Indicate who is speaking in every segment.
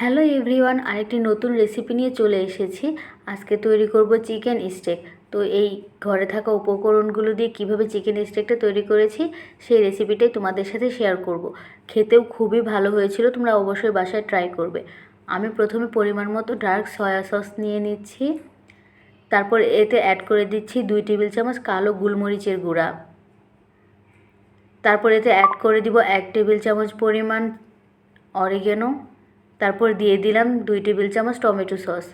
Speaker 1: Hello everyone, আরেকটি নতুন recipe নিয়ে চলে এসেছি। আজকে তৈরি করব চিকেন স্টেক তো এই ঘরে থাকা উপকরণগুলো দিয়ে কীভাবে চিকেন স্টেকটা তৈরি করেছি, সেই রেসিপিটাই তোমাদের সাথে শেয়ার করব। খেতেও খুবই ভালো হয়েছিল, তোমরা অবশ্যই বাসায় ট্রাই করবে। আমি প্রথমে পরিমাণ মতো ডার্ক সয়া সস নিয়ে নিচ্ছি। তারপর এতে অ্যাড করে দিচ্ছি দুই টেবিল চামচ কালো গোলমরিচের গুঁড়া। তারপর এতে অ্যাড করে দিব এক টেবিল চামচ পরিমাণ অরিগেনো তারপর দিয়ে দিলাম দুই টেবিল চামচ টমেটো সস।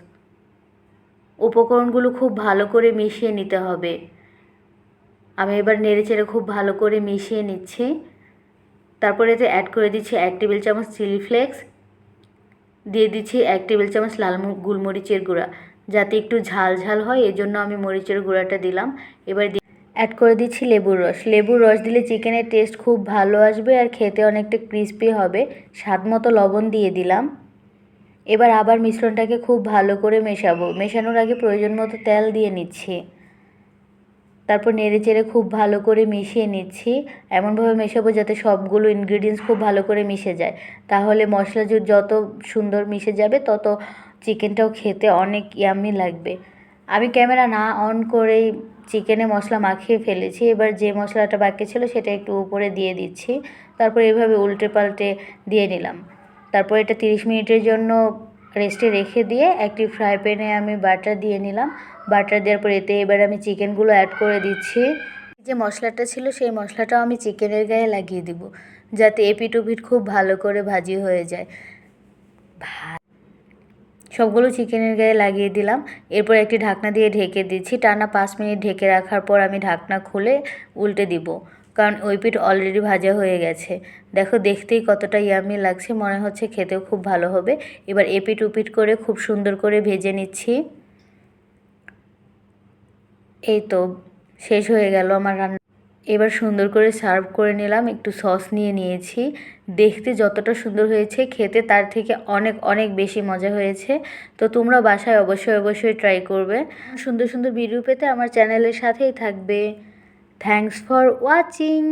Speaker 1: উপকরণগুলো খুব ভালো করে মিশিয়ে নিতে হবে। আমি এবার নেড়েচেড়ে খুব ভালো করে মিশিয়ে নিচ্ছি। তারপরে এতে অ্যাড করে দিচ্ছি এক টেবিল চামচ চিলি ফ্লেক্স দিয়ে দিচ্ছি এক টেবিল চামচ লাল গোলমরিচের গুঁড়া। যাতে একটু ঝাল ঝাল হয়, এজন্য আমি মরিচের গুঁড়াটা দিলাম। এবার অ্যাড করে দিচ্ছি লেবুর রস। লেবুর রস দিলে চিকেনের টেস্ট খুব ভালো আসবে আর খেতে অনেকটা ক্রিস্পি হবে। স্বাদ মতো লবণ দিয়ে দিলাম। এবার আবার মিশ্রণটাকে খুব ভালো করে মেশাবো। মেশানোর আগে প্রয়োজন মতো তেল দিয়ে নিচ্ছি। তারপর নেড়ে চেড়ে খুব ভালো করে মিশিয়ে নিচ্ছি। এমনভাবে মেশাবো যাতে সবগুলো ইনগ্রিডিয়েন্টস খুব ভালো করে মিশে যায়। তাহলে মশলা যত সুন্দর মিশে যাবে, তত চিকেনটাও খেতে অনেক ইয়ামি লাগবে। আমি ক্যামেরা না অন করেই চিকেনে মশলা মাখিয়ে ফেলেছি। এবার যে মশলাটা বাকি ছিল সেটা একটু উপরে দিয়ে দিচ্ছি। তারপর এভাবে উল্টে পাল্টে দিয়ে নিলাম। তারপর এটা তিরিশ মিনিটের জন্য রেস্টে রেখে দিয়ে একটি ফ্রাই প্যানে আমি বাটার দিয়ে নিলাম। বাটার দেওয়ার পর এতে এবার আমি চিকেনগুলো অ্যাড করে দিচ্ছি। যে মশলাটা ছিল সেই মশলাটাও আমি চিকেনের গায়ে লাগিয়ে দিব। যাতে এপিট ওপিট খুব ভালো করে ভাজি হয়ে যায়। সবগুলো চিকেনের গায়ে লাগিয়ে দিলাম। এরপর একটি ঢাকনা দিয়ে ঢেকে দিচ্ছি। টানা পাঁচ মিনিট ঢেকে রাখার পর আমি ঢাকনা খুলে উল্টে দিব, কারণ ওই পিঠ অলরেডি ভাজা হয়ে গেছে। দেখো, দেখতেই কতটা ইয়ামি লাগছে, মনে হচ্ছে খেতেও খুব ভালো হবে। এবার এপিট উপিট করে খুব সুন্দর করে ভেজে নিচ্ছি। এই তো, শেষ হয়ে গেল আমার রান্না। এবার সুন্দর করে সার্ভ করে নিলাম, একটু সস নিয়ে নিয়েছি। দেখতে যতটা সুন্দর হয়েছে, খেতে তার থেকে অনেক অনেক বেশি মজা হয়েছে। তো তোমরা বাসায় অবশ্যই অবশ্যই ট্রাই করবে। সুন্দর সুন্দর ভিডিও পেতে আমার চ্যানেলের সাথেই থাকবে। Thanks for watching